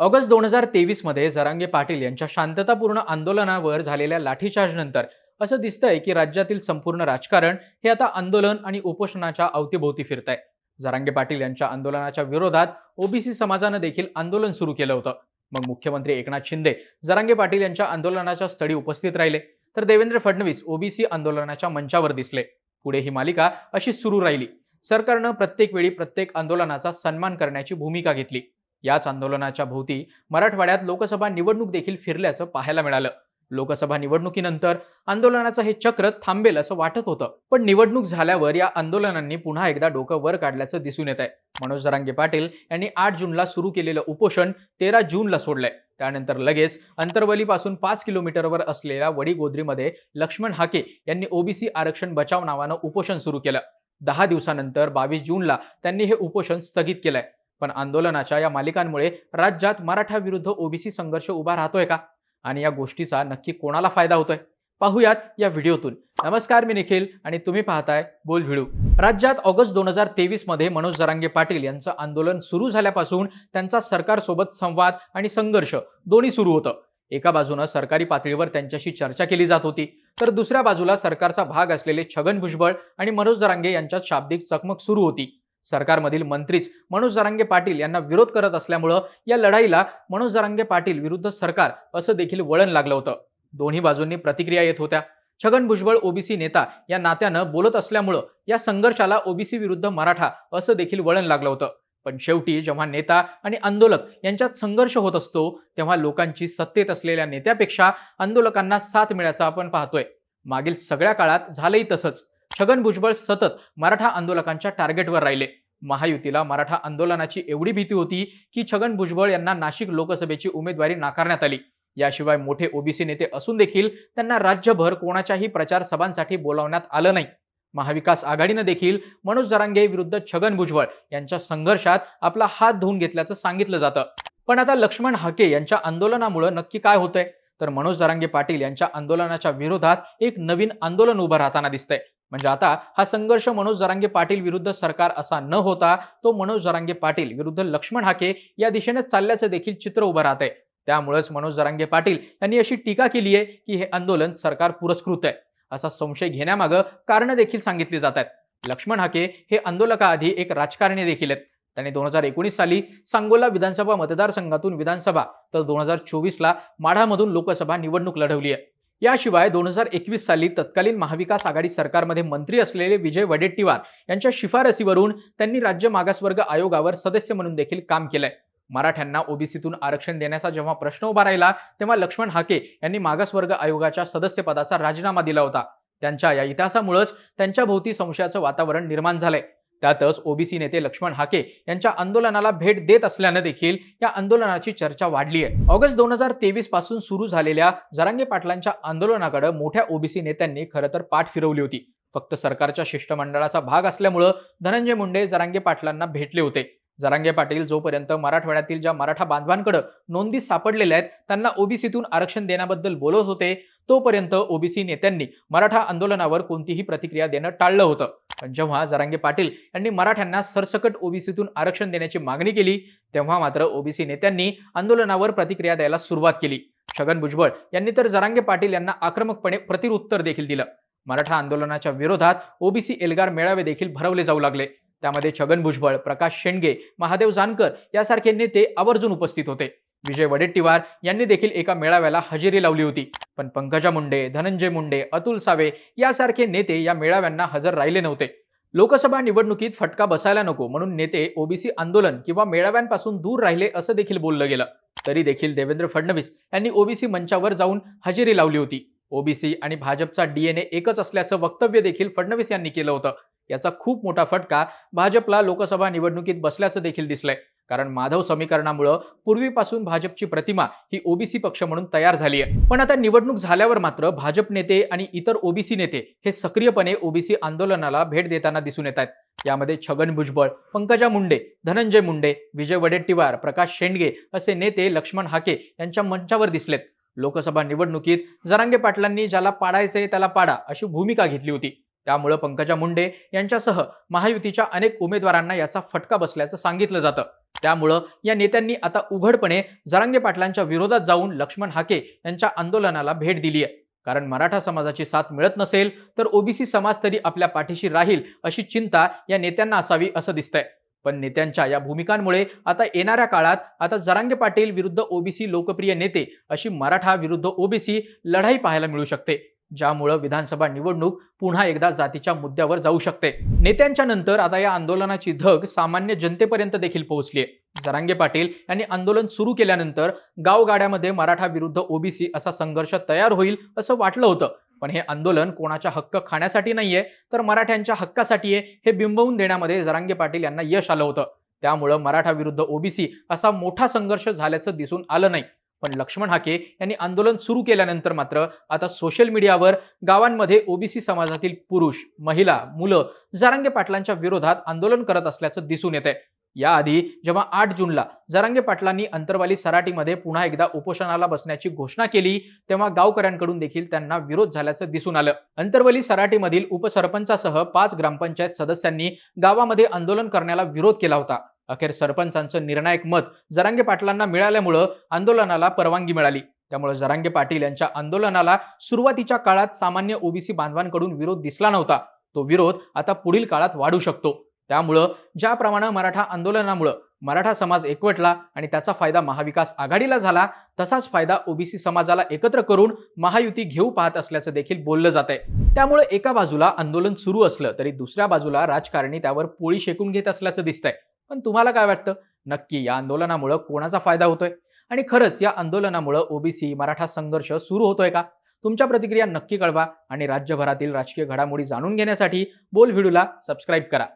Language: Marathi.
ऑगस्ट दोन हजार तेवीसमध्ये जरांगे पाटील यांच्या शांततापूर्ण आंदोलनावर झालेल्या लाठीचार्जनंतर असं दिसतंय की राज्यातील संपूर्ण राजकारण हे आता आंदोलन आणि उपोषणाच्या अवतीभोवती फिरत आहे जरांगे पाटील यांच्या आंदोलनाच्या विरोधात ओबीसी समाजानं देखील आंदोलन सुरू केलं होतं. मग मुख्यमंत्री एकनाथ शिंदे जरांगे पाटील यांच्या आंदोलनाच्या स्थळी उपस्थित राहिले. तर देवेंद्र फडणवीस ओबीसी आंदोलनाच्या मंचावर दिसले. पुढे ही मालिका अशीच सुरू राहिली. सरकारनं प्रत्येक वेळी प्रत्येक आंदोलनाचा सन्मान करण्याची भूमिका घेतली. याच आंदोलनाच्या भोवती मराठवाड्यात लोकसभा निवडणूक देखील फिरल्याचं पाहायला मिळालं. लोकसभा निवडणुकीनंतर आंदोलनाचं हे चक्र थांबेल असं वाटत होतं. पण निवडणूक झाल्यावर या आंदोलनांनी पुन्हा एकदा डोकं वर काढल्याचं दिसून येत आहे मनोज जरांगे पाटील यांनी आठ जूनला सुरू केलेलं उपोषण तेरा जूनला सोडलंय. त्यानंतर लगेच अंतरवलीपासून पाच किलोमीटरवर असलेल्या वडीगोद्रीमध्ये लक्ष्मण हाके यांनी ओबीसी आरक्षण बचाव नावानं उपोषण सुरू केलं. दहा दिवसानंतर बावीस जूनला त्यांनी हे उपोषण स्थगित केलंय. पण आंदोलनाच्या या मालिकांमुळे राज्यात मराठा विरुद्ध ओबीसी संघर्ष उभा राहतोय का? आणि या गोष्टीचा नक्की कोणाला फायदा होतोय? पाहूयात या व्हिडिओतून. नमस्कार मी निखिल आणि तुम्ही पाहताय बोल व्हिडिओ. राज्यात ऑगस्ट दोन हजार तेवीसमध्ये मनोज जरांगे पाटील यांचं आंदोलन सुरू झाल्यापासून त्यांचा सरकारसोबत संवाद आणि संघर्ष दोन्ही सुरू होतं. एका बाजूनं सरकारी पातळीवर त्यांच्याशी चर्चा केली जात होती तर दुसऱ्या बाजूला सरकारचा भाग असलेले छगन भुजबळ आणि मनोज जरांगे यांच्यात शाब्दिक चकमक सुरू होती. सरकारमधील मंत्रीच मनोज जरांगे पाटील यांना विरोध करत असल्यामुळं या लढाईला मनोज जरांगे पाटील विरुद्ध सरकार असं देखील वळण लागलं होतं. दोन्ही बाजूंनी प्रतिक्रिया येत होत्या. छगन भुजबळ ओबीसी नेता या नात्यानं बोलत असल्यामुळं या संघर्षाला ओबीसी विरुद्ध मराठा असं देखील वळण लागलं होतं. पण शेवटी जेव्हा नेता आणि आंदोलक यांच्यात संघर्ष होत असतो तेव्हा लोकांची सत्तेत असलेल्या नेत्यापेक्षा आंदोलकांना साथ मिळायचा आपण पाहतोय. मागील सगळ्या काळात झालंही तसंच. छगन भुजबळ सतत मराठा आंदोलकांच्या टार्गेटवर राहिले. महायुतीला मराठा आंदोलनाची एवढी भीती होती की छगन भुजबळ यांना नाशिक लोकसभेची उमेदवारी नाकारण्यात आली. याशिवाय मोठे ओबीसी नेते असून देखील त्यांना राज्यभर कोणाच्याही प्रचार सभांसाठी बोलावण्यात आलं नाही. महाविकास आघाडीनं देखील मनोज जरांगे विरुद्ध छगन भुजबळ यांच्या संघर्षात आपला हात धुवून घेतल्याचं सांगितलं जातं. पण आता लक्ष्मण हाके यांच्या आंदोलनामुळे नक्की काय होतंय? तर मनोज जरांगे पाटील यांच्या आंदोलनाच्या विरोधात एक नवीन आंदोलन उभं राहताना दिसतंय. म्हणजे आता हा संघर्ष मनोज जरांगे पाटील विरुद्ध सरकार असा न होता तो मनोज जरांगे पाटील विरुद्ध लक्ष्मण हाके या दिशेने चालल्याचं देखील चित्र उभं राहतंय. त्यामुळेच मनोज जरांगे पाटील यांनी अशी टीका केली आहे की हे आंदोलन सरकार पुरस्कृत आहे. असा संशय घेण्यामागं कारणं देखील सांगितली जात आहेत. लक्ष्मण हाके हे आंदोलकाआधी एक राजकारणी देखील आहेत. त्यांनी दोन हजार एकोणीस साली सांगोला विधानसभा मतदारसंघातून विधानसभा तर दोन हजार चोवीसला माढामधून लोकसभा निवडणूक लढवली आहे. याशिवाय दोन हजार एकवीस साली तत्कालीन महाविकास आघाडी सरकारमध्ये मंत्री असलेले विजय वडेट्टीवार यांच्या शिफारसीवरून त्यांनी राज्य मागासवर्ग आयोगावर सदस्य म्हणून देखील काम केलंय. मराठ्यांना ओबीसीतून आरक्षण देण्याचा जेव्हा प्रश्न उभा राहिला तेव्हा लक्ष्मण हाके यांनी मागासवर्ग आयोगाच्या सदस्यपदाचा राजीनामा दिला होता. त्यांच्या या इतिहासामुळेच त्यांच्या भोवती संशयाचं वातावरण निर्माण झालंय. त्यातच ओबीसी नेते लक्ष्मण हाके यांच्या आंदोलनाला भेट देत असल्यानं देखील या आंदोलनाची चर्चा वाढली आहे. ऑगस्ट दोन हजार तेवीसपासून सुरू झालेल्या जरांगे पाटलांच्या आंदोलनाकडे मोठ्या ओबीसी नेत्यांनी खरं तर पाठ फिरवली होती. फक्त सरकारच्या शिष्टमंडळाचा भाग असल्यामुळं धनंजय मुंडे जरांगे पाटलांना भेटले होते. जरांगे पाटील जोपर्यंत मराठवाड्यातील ज्या मराठा बांधवांकडे नोंदी सापडलेल्या आहेत त्यांना ओबीसीतून आरक्षण देण्याबद्दल बोलत होते तोपर्यंत ओबीसी नेत्यांनी मराठा आंदोलनावर कोणतीही प्रतिक्रिया देणं टाळलं होतं. जेव्हा जरांगे पाटील यांनी मराठ्यांना सरसकट ओबीसीतून आरक्षण देण्याची मागणी केली तेव्हा मात्र ओबीसी नेत्यांनी आंदोलनावर प्रतिक्रिया द्यायला सुरुवात केली. छगन भुजबळ यांनी तर जरांगे पाटील यांना आक्रमकपणे प्रतिरुत्तर देखील दिलं. मराठा आंदोलनाच्या विरोधात ओबीसी एल्गार मेळावे देखील भरवले जाऊ लागले. त्यामध्ये छगन भुजबळ प्रकाश शेंडगे महादेव जानकर यासारखे नेते आवर्जून उपस्थित होते. विजय वडेट्टीवार यांनी देखील एका मेळाव्याला हजेरी लावली होती. पण पंकजा मुंडे धनंजय मुंडे अतुल सावे यासारखे नेते या मेळाव्यांना हजर राहिले नव्हते. लोकसभा निवडणुकीत फटका बसायला नको म्हणून नेते ओबीसी आंदोलन किंवा मेळाव्यांपासून दूर राहिले असं देखील बोललं गेलं. तरी देखील देवेंद्र फडणवीस यांनी ओबीसी मंचावर जाऊन हजेरी लावली होती. ओबीसी आणि भाजपचा डीएनए एकच असल्याचं वक्तव्य देखील फडणवीस यांनी केलं होतं. याचा खूप मोठा फटका भाजपला लोकसभा निवडणुकीत बसल्याचं देखील दिसलंय. कारण माधव समीकरणामुळं पूर्वीपासून भाजपची प्रतिमा ही ओबीसी पक्ष म्हणून तयार झाली आहे. पण आता निवडणूक झाल्यावर मात्र भाजप नेते आणि इतर ओबीसी नेते हे सक्रियपणे ओबीसी आंदोलनाला भेट देताना दिसून येत आहेत. यामध्ये छगन भुजबळ पंकजा मुंडे धनंजय मुंडे विजय वडेट्टीवार प्रकाश शेंडगे असे नेते लक्ष्मण हाके यांच्या मंचावर दिसलेत. लोकसभा निवडणुकीत जरांगे पाटलांनी ज्याला पाडायचंय त्याला पाडा अशी भूमिका घेतली होती. त्यामुळं पंकजा मुंडे यांच्यासह महायुतीच्या अनेक उमेदवारांना याचा फटका बसल्याचं सांगितलं जातं. त्यामुळं या नेत्यांनी आता उघडपणे जरांगे पाटलांच्या विरोधात जाऊन लक्ष्मण हाके यांच्या आंदोलनाला भेट दिली आहे. कारण मराठा समाजाची साथ मिळत नसेल तर ओबीसी समाज तरी आपल्या पाठीशी राहील अशी चिंता या नेत्यांना असावी असं दिसतंय. पण नेत्यांच्या या भूमिकांमुळे आता येणाऱ्या काळात आता जरांगे पाटील विरुद्ध ओबीसी लोकप्रिय नेते अशी मराठा विरुद्ध ओबीसी लढाई पाहायला मिळू शकते. ज्यामुळं विधानसभा निवडणूक पुन्हा एकदा जातीच्या मुद्द्यावर जाऊ शकते. नेत्यांच्या नंतर आता या आंदोलनाची धग सामान्य जनतेपर्यंत देखील पोहोचली आहे. जरांगे पाटील यांनी आंदोलन सुरू केल्यानंतर गावगाड्यामध्ये मराठा विरुद्ध ओबीसी असा संघर्ष तयार होईल असं वाटलं होतं. पण हे आंदोलन कोणाच्या हक्क खाण्यासाठी नाहीये तर मराठ्यांच्या हक्कासाठी आहे हे बिंबवून देण्यामध्ये जरांगे पाटील यांना यश आलं होतं. त्यामुळं मराठा विरुद्ध ओबीसी असा मोठा संघर्ष झाल्याचं दिसून आलं नाही. पण लक्ष्मण हाके यांनी आंदोलन सुरू केल्यानंतर मात्र आता सोशल मीडियावर गावांमध्ये ओबीसी समाजातील पुरुष महिला मुलं जारांगे पाटलांच्या विरोधात आंदोलन करत असल्याचं दिसून येत आहे याआधी जेव्हा आठ जूनला जरांगे पाटलांनी अंतरवाली सराटीमध्ये पुन्हा एकदा उपोषणाला बसण्याची घोषणा केली तेव्हा गावकऱ्यांकडून देखील त्यांना विरोध झाल्याचं दिसून आलं. अंतरवली सराटीमधील उपसरपंचासह पाच ग्रामपंचायत सदस्यांनी गावामध्ये आंदोलन करण्याला विरोध केला होता. अखेर सरपंचांचं निर्णायक मत जरांगे पाटलांना मिळाल्यामुळं आंदोलनाला परवानगी मिळाली. त्यामुळे जरांगे पाटील यांच्या आंदोलनाला सुरुवातीच्या काळात सामान्य ओबीसी बांधवांकडून विरोध दिसला नव्हता. तो विरोध आता पुढील काळात वाढू शकतो. त्यामुळं ज्याप्रमाणे मराठा आंदोलनामुळं मराठा समाज एकवटला आणि त्याचा फायदा महाविकास आघाडीला झाला तसाच फायदा ओबीसी समाजाला एकत्र करून महायुती घेऊ पाहत असल्याचं देखील बोललं जात आहे त्यामुळे एका बाजूला आंदोलन सुरू असलं तरी दुसऱ्या बाजूला राजकारणी त्यावर पोळी शेकून घेत असल्याचं दिसतंय. पण तुम्हाला काय वाटतं? नक्की या आंदोलनामुळं कोणाचा फायदा होतोय? आणि खरंच या आंदोलनामुळं ओबीसी मराठा संघर्ष सुरू होतोय का? तुमच्या प्रतिक्रिया नक्की कळवा आणि राज्यभरातील राजकीय घडामोडी जाणून घेण्यासाठी बोल व्हिडिओला सबस्क्राईब करा.